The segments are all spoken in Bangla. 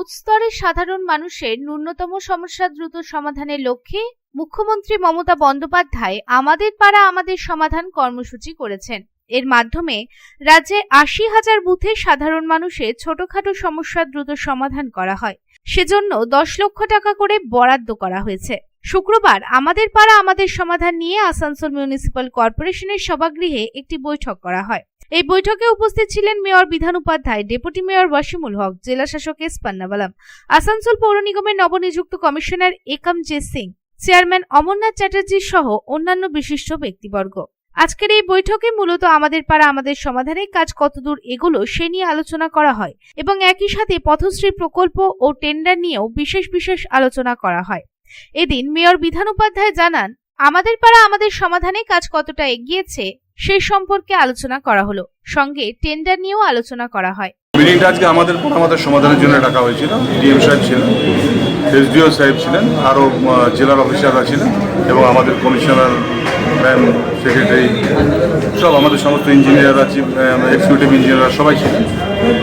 বুথ স্তরে সাধারণ মানুষের ন্যূনতম সমস্যা দ্রুত সমাধানের লক্ষ্যে মুখ্যমন্ত্রী মমতা বন্দ্যোপাধ্যায় আমাদের পাড়া আমাদের সমাধান কর্মসূচি করেছেন। এর মাধ্যমে রাজ্যে আশি হাজার বুথে সাধারণ মানুষের ছোটখাটো সমস্যা দ্রুত সমাধান করা হয়। সেজন্য দশ লক্ষ টাকা করে বরাদ্দ করা হয়েছে। শুক্রবার আমাদের পাড়া আমাদের সমাধান নিয়ে আসানসোল মিউনিসিপ্যাল কর্পোরেশনের সভাগৃহে একটি বৈঠক করা হয়। এই বৈঠকে উপস্থিত ছিলেন mayor Bidhan Upadhyay, deputy mayor Wasimul Haque, জেলা শাসক এস পান্নাবালাম, আসানসোল পৌর নিগমের নবনিযুক্ত commissioner Ekam J Singh, chairman Amarnath Chatterjee সহ অন্যান্য বিশিষ্ট ব্যক্তিবর্গ। আজকের এই বৈঠকে মূলত আমাদের পাড়া আমাদের সমাধানের কাজ কতদূর এগুলো সে নিয়ে আলোচনা করা হয় এবং একই সাথে পথশ্রী প্রকল্প ও টেন্ডার নিয়েও বিশেষ বিশেষ আলোচনা করা হয়। এদিন মেয়র বিধান উপাধ্যায় জানান, আমাদের পাড়া আমাদের সমাধানে কাজ কতটা এগিয়েছে, সে সম্পর্কে আলোচনা করা হলো। সঙ্গে টেন্ডার নিয়েও আলোচনা করা হয়। মিটিংটা আজকে আমাদের আমাদের সমাধানের জন্য ডাকা হয়েছিল। ডিএম সাহেব ছিলেন, এসডিও সাহেব ছিলেন, আরও জেলার অফিসাররা ছিলেন এবং আমাদের কমিশনার, ম্যাম, সেক্রেটারি, সব আমাদের সমস্ত ইঞ্জিনিয়াররা এক্সিকিউটিভ ইঞ্জিনিয়াররা সবাই ছিলেন।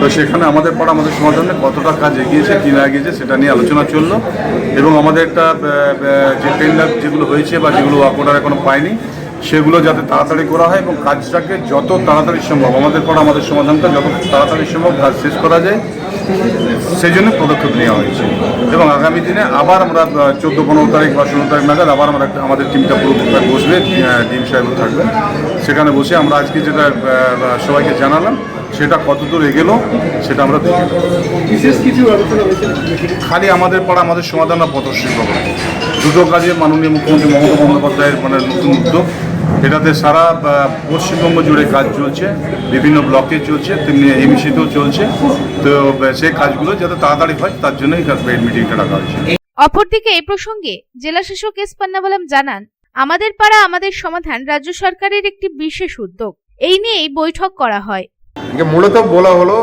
তো সেখানে আমাদের পর আমাদের সমাধানে কতটা কাজ এগিয়েছে, কি না এগিয়েছে, সেটা নিয়ে আলোচনা চলল। এবং আমাদের একটা যে টেন্ডার যেগুলো হয়েছে বা যেগুলো অর্ডার এখনও পায়নি সেগুলো যাতে তাড়াতাড়ি করা হয় এবং কাজটাকে যত তাড়াতাড়ি সম্ভব, আমাদের পর আমাদের সমাধানটা যত তাড়াতাড়ি সম্ভব কাজ শেষ করা যায়, সেই জন্য পদক্ষেপ নেওয়া হয়েছে। এবং আগামী দিনে আবার আমরা চোদ্দ, পনেরো তারিখ বা ষোলো তারিখ নাগাদ আবার আমরা একটা- আমাদের টিমটা পুরো বসবে ডিম সাহেব থাকবে সেখানে বসে আমরা আজকে যেটা সবাইকে জানালাম সেটা কতদূর এগেলো সেটা আমরা দেখি বিশেষ কিছু খালি আমাদের পাড়া আমাদের সমাধান না পথশ্রী প্রকল্প দুটো কাজে মাননীয় মুখ্যমন্ত্রী মমতা বন্দ্যোপাধ্যায়ের মানে নতুন উদ্যোগ। এটাতে সারা আহ, পশ্চিমবঙ্গ জুড়ে কাজ চলছে বিভিন্ন ব্লকে চলছে তেমনি এমসিতেও চলছে। তো সেই কাজগুলো যাতে তাড়াতাড়ি হয় তার জন্যই এই মিটিংটা ডাকা হয়েছে। অপরদিকে এই প্রসঙ্গে জেলা শাসক এস পান্নাবালাম জানান আমাদের পাড়া আমাদের সমাধান রাজ্য সরকারের একটি বিশেষ উদ্যোগ। এই নিয়েই বৈঠক করা হয়। মূলত বলা হলো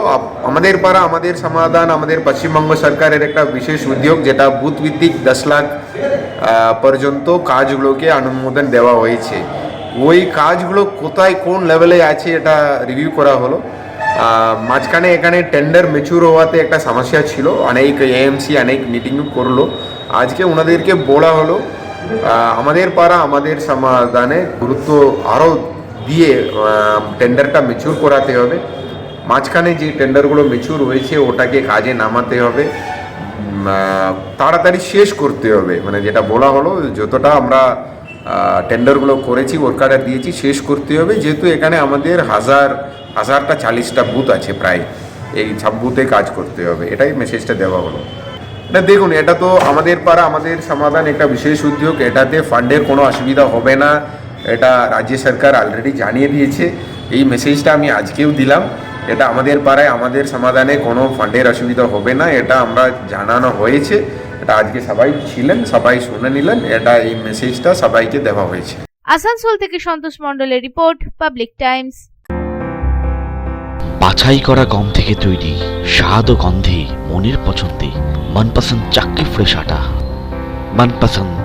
আমাদের পাড়া, আমাদের সমাধান, আমাদের পশ্চিমবঙ্গ সরকারের একটা বিশেষ উদ্যোগ, যেটা বুথ ভিত্তিক দশ লাখ পর্যন্ত কাজগুলোকে অনুমোদন দেওয়া হয়েছে। ওই কাজগুলো কোথায়, কোন লেভেলে আছে, এটা রিভিউ করা হলো। মাঝখানে এখানে টেন্ডার মেচুর হওয়াতে একটা সমস্যা ছিল, অনেক এএমসি অনেক মিটিং করল। আজকে ওনাদেরকে বলা হলো আমাদের পাড়া, আমাদের সমাধানে গুরুত্ব আরও দিয়ে টেন্ডারটা মেচুর করাতে হবে। মাঝখানে যে টেন্ডারগুলো মেচুর হয়েছে, ওটাকে কাজে নামাতে হবে। তাড়াতাড়ি শেষ করতে হবে। মানে যেটা বলা হলো, যতটা আমরা টেন্ডারগুলো করেছি ওয়ার্কার দিয়েছি, শেষ করতে হবে। যেহেতু এখানে আমাদের হাজার, হাজারটা চালিশটা বুথ আছে প্রায়। এই সব বুথে কাজ করতে হবে। এটাই মেসেজটা দেওয়া হলো। না দেখুন, এটা তো আমাদের পাড়া, আমাদের সমাধান একটা বিশেষ উদ্যোগ। এটাতে ফান্ডের কোনো অসুবিধা হবে না। এটা রাজ্য সরকার অলরেডি জানিয়ে দিয়েছে। এই মেসেজটা আমি আজকেও দিলাম। এটা আমাদের পাড়ায় আমাদের সমাধানে কোনো ফান্ডের অসুবিধা হবে না। এটা আমরা জানানো হয়েছে। এটা আজকে সবাই ছিলেন সবাই শুনে নিলেন। এটা এই মেসেজটা সবাইকে দেওয়া হয়েছে। আসানসোল থেকে সন্তোষ মণ্ডলের রিপোর্ট পাবলিক টাইমস। বাছাই করা গম থেকে তৈরি স্বাদ ও গন্ধে মনের পছন্দে। মনপসন্দ চাকরি ফ্রেশ আটা। মনপসন্দ